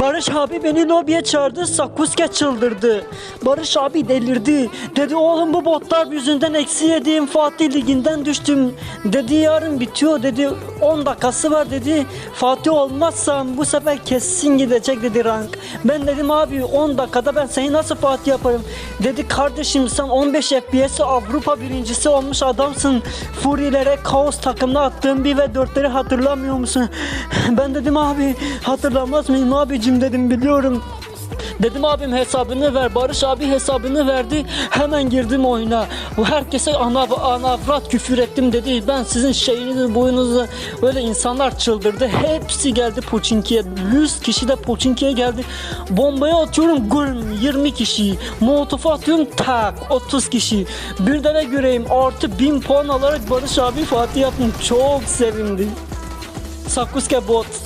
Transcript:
Barış abi beni lobiye çağırdı. Sakuske çıldırdı. Barış abi delirdi. Dedi oğlum bu botlar yüzünden eksi yediğim Fatih Ligi'nden düştüm. Dedi yarın bitiyor dedi. 10 dakikası var dedi. Fatih olmazsam bu sefer kesin gidecek dedi rank. Ben dedim abi 10 dakikada ben seni nasıl Fatih yaparım? Dedi kardeşim sen 15 FPS'i Avrupa birincisi olmuş adamsın. Furilere kaos takımına attığın bir ve 4'leri hatırlamıyor musun? Ben dedim abi hatırlamaz mıyım abicim dedim biliyorum. Dedim abim hesabını ver. Barış abi hesabını verdi. Hemen girdim oyuna. Herkese ana, ana avrat küfür ettim dedi. Ben sizin şeyinizi boyunuzu böyle insanlar çıldırdı. Hepsi geldi Poçinki'ye. 100 kişi de Poçinki'ye geldi. Bombayı atıyorum güm 20 kişi. Molotofu atıyorum tak 30 kişi. Bir de ne göreyim artı 1000 puan alarak Barış abi Fatih yaptım. Çok sevindim. Sakuske bot.